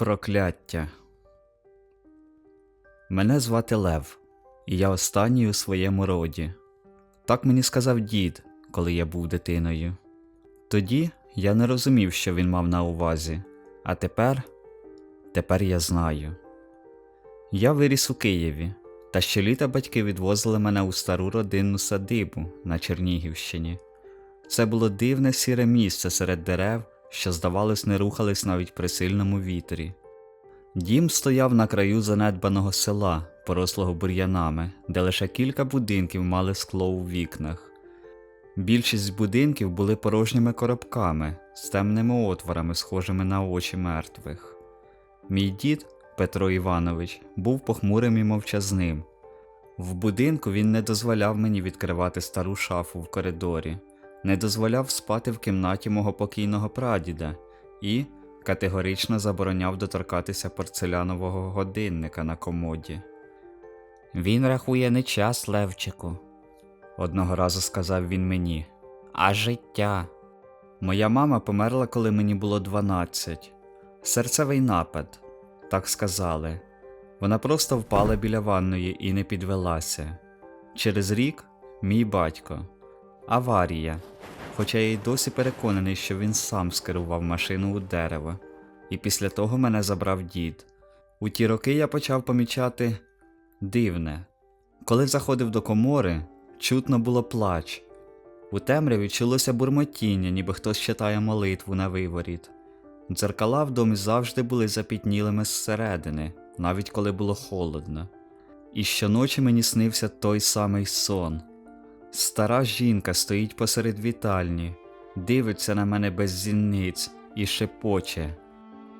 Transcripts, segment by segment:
Прокляття. Мене звати Лев, і я останній у своєму роді. Так мені сказав дід, коли я був дитиною. Тоді я не розумів, що він мав на увазі, а тепер, тепер я знаю. Я виріс у Києві, та щоліта батьки відвозили мене у стару родинну садибу на Чернігівщині. Це було дивне сіре місце серед дерев, що, здавалось, не рухались навіть при сильному вітрі. Дім стояв на краю занедбаного села, порослого бур'янами, де лише кілька будинків мали скло у вікнах. Більшість будинків були порожніми коробками з темними отворами, схожими на очі мертвих. Мій дід, Петро Іванович, був похмурим і мовчазним. В будинку він не дозволяв мені відкривати стару шафу в коридорі, не дозволяв спати в кімнаті мого покійного прадіда і категорично забороняв доторкатися порцелянового годинника на комоді. Він рахує не час, Левчику, одного разу сказав він мені, а життя. Моя мама померла, коли мені було 12. Серцевий напад, так сказали. Вона просто впала біля ванної і не підвелася. Через рік мій батько. Аварія. Хоча я й досі переконаний, що він сам скерував машину у дерево, і після того мене забрав дід. У ті роки я почав помічати дивне. Коли заходив до комори, чутно було плач. У темряві чулося бурмотіння, ніби хтось читає молитву на виворіт. Дзеркала в домі завжди були запітнілими зсередини, навіть коли було холодно. І щоночі мені снився той самий сон. Стара жінка стоїть посеред вітальні, дивиться на мене без зіниць і шепоче.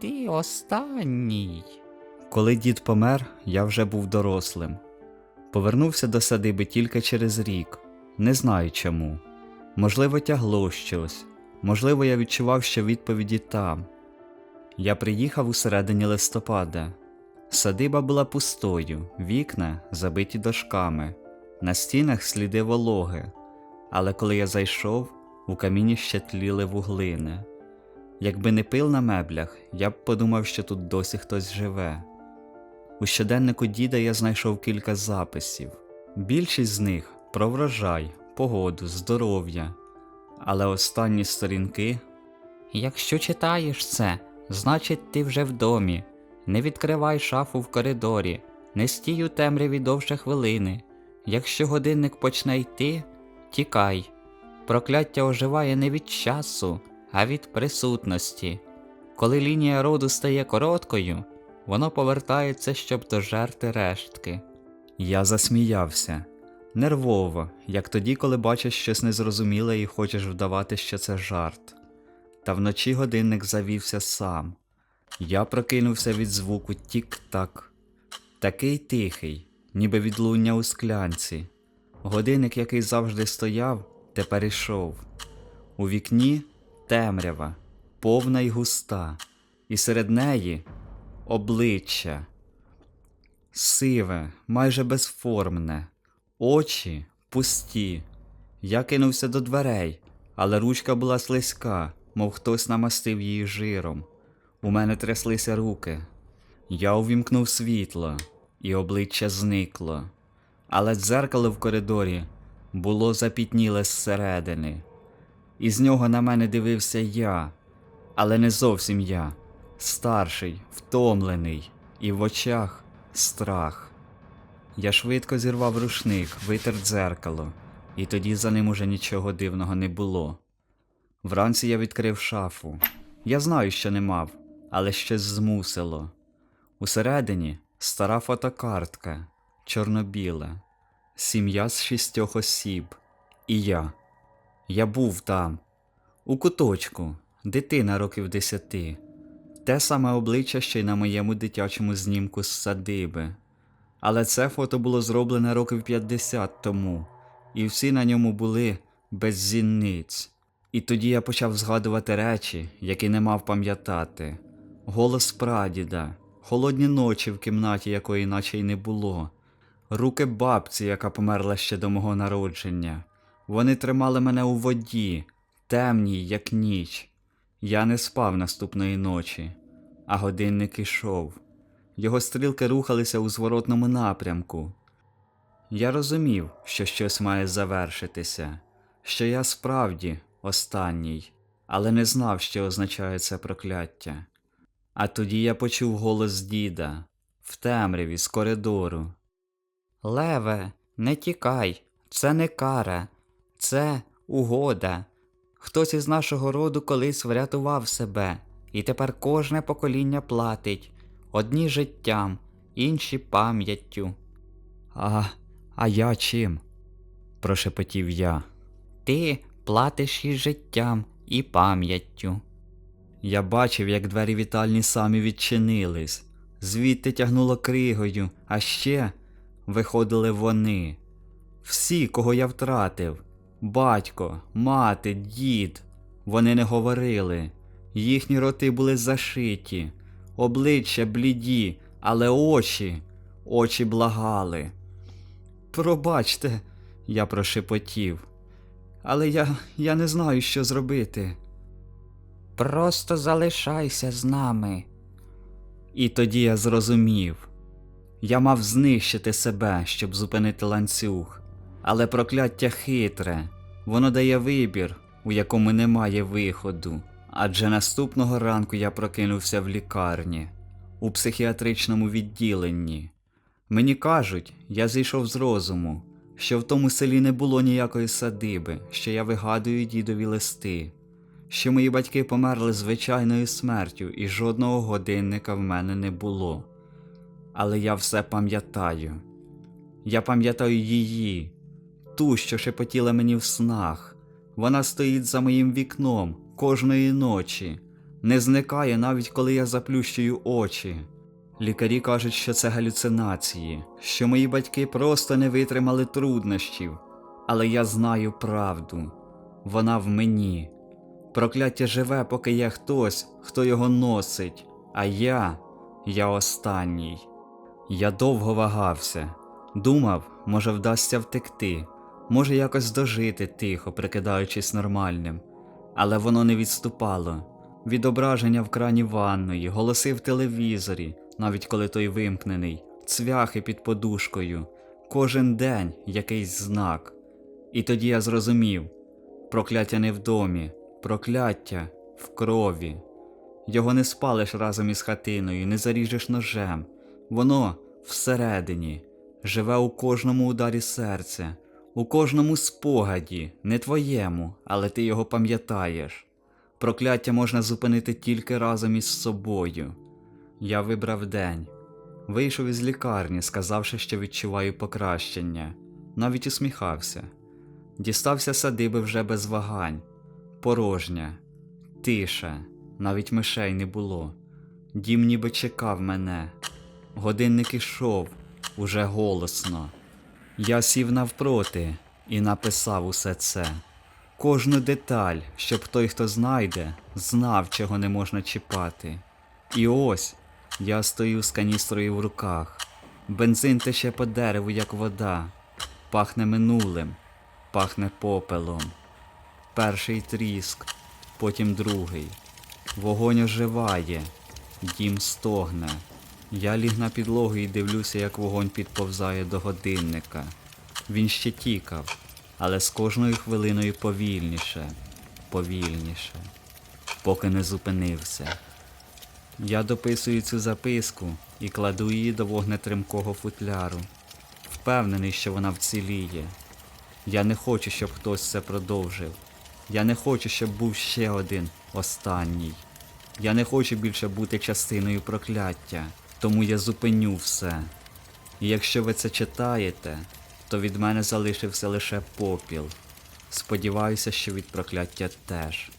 Ти останній. Коли дід помер, я вже був дорослим. Повернувся до садиби тільки через рік, не знаю чому. Можливо, тягло щось, можливо, я відчував, що відповіді там. Я приїхав у середині листопада. Садиба була пустою, вікна забиті дошками, на стінах сліди вологи, але коли я зайшов, у каміні ще тліли вуглини. Якби не пил на меблях, я б подумав, що тут досі хтось живе. У щоденнику діда я знайшов кілька записів. Більшість з них про врожай, погоду, здоров'я. Але останні сторінки Якщо читаєш це, значить ти вже в домі. Не відкривай шафу в коридорі, не стій у темряві довше хвилини. Якщо годинник почне йти, тікай. Прокляття оживає не від часу, а від присутності. Коли лінія роду стає короткою, воно повертається, щоб дожерти рештки. я засміявся. Нервово, як тоді, коли бачиш щось незрозуміле і хочеш вдавати, що це жарт. Та вночі годинник завівся сам. Я прокинувся від звуку тік-так. Такий тихий, ніби відлуння у склянці. Годинник, який завжди стояв, тепер ішов. У вікні темрява, повна й густа, і серед неї обличчя. Сиве, майже безформне, очі пусті. Я кинувся до дверей, але ручка була слизька, мов хтось намастив її жиром. У мене тряслися руки. Я увімкнув світло, і обличчя зникло. Але дзеркало в коридорі було запітніле зсередини. Із нього на мене дивився я, але не зовсім я, старший, втомлений, і в очах страх. Я швидко зірвав рушник, витер дзеркало, і тоді за ним уже нічого дивного не було. Вранці я відкрив шафу. Я знаю, що не мав, але щось змусило. Усередині стара фотокартка, чорно-біла, сім'я з шістьох осіб, і я. Я був там, у куточку, дитина років десяти, те саме обличчя, що й на моєму дитячому знімку з садиби. Але це фото було зроблене років 50 тому, і всі на ньому були без зіниць. І тоді я почав згадувати речі, які не мав пам'ятати. Голос прадіда, холодні ночі в кімнаті, якої наче й не було, руки бабці, яка померла ще до мого народження. Вони тримали мене у воді, темній, як ніч. Я не спав наступної ночі, а годинник ішов. Його стрілки рухалися у зворотному напрямку. Я розумів, що щось має завершитися, що я справді останній, але не знав, що означає це прокляття. А тоді я почув голос діда в темряві з коридору. Леве, не тікай, це не кара, це угода. Хтось із нашого роду колись врятував себе, і тепер кожне покоління платить одні життям, інші пам'яттю. А, а я чим? прошепотів я. Ти платиш і життям, і пам'яттю. Я бачив, як двері вітальні самі відчинились, звідти тягнуло кригою, а ще виходили вони. Всі, кого я втратив батько, мати, дід. Вони не говорили. Їхні роти були зашиті, обличчя бліді, але очі, очі благали. Пробачте, я прошепотів. Але я, я не знаю, що зробити. Просто залишайся з нами. І тоді я зрозумів. Я мав знищити себе, щоб зупинити ланцюг, але прокляття хитре, воно дає вибір, у якому немає виходу. Адже наступного ранку я прокинувся в лікарні, у психіатричному відділенні. Мені кажуть, я зійшов з розуму, що в тому селі не було ніякої садиби, що я вигадую дідові листи що мої батьки померли звичайною смертю, і жодного годинника в мене не було. Але я все пам'ятаю. Я пам'ятаю її, ту, що шепотіла мені в снах. Вона стоїть за моїм вікном кожної ночі, не зникає навіть коли я заплющую очі. Лікарі кажуть, що це галюцинації, що мої батьки просто не витримали труднощів, але я знаю правду. Вона в мені. Прокляття живе, поки є хтось, хто його носить, а я, я останній. Я довго вагався, думав, може вдасться втекти, може якось дожити тихо, прикидаючись нормальним, але воно не відступало. Відображення в крані ванної, голоси в телевізорі, навіть коли той вимкнений, цвяхи під подушкою, кожен день якийсь знак. І тоді я зрозумів прокляття не в домі, прокляття в крові. Його не спалиш разом із хатиною, не заріжеш ножем. Воно всередині, живе у кожному ударі серця, у кожному спогаді, не твоєму, але ти його пам'ятаєш. Прокляття можна зупинити тільки разом із собою. Я вибрав день. Вийшов із лікарні, сказавши, що відчуваю покращення, навіть усміхався. Дістався садиби вже без вагань. Порожня, тиша, навіть мишей не було. Дім ніби чекав мене. Годинник ішов уже голосно. Я сів навпроти і написав усе це. Кожну деталь, щоб той, хто знайде, знав, чого не можна чіпати. І ось я стою з каністрою в руках. Бензин тече по дереву, як вода, пахне минулим, пахне попелом. Перший тріск, потім другий. Вогонь оживає, дім стогне. Я ліг на підлогу і дивлюся, як вогонь підповзає до годинника. Він ще тікав, але з кожною хвилиною повільніше, повільніше, поки не зупинився. Я дописую цю записку і кладу її до вогнетримкого футляру, впевнений, що вона вціліє. Я не хочу, щоб хтось це продовжив. Я не хочу, щоб був ще один останній. Я не хочу більше бути частиною прокляття, тому я зупиню все. І якщо ви це читаєте, то від мене залишився лише попіл. Сподіваюся, що від прокляття теж.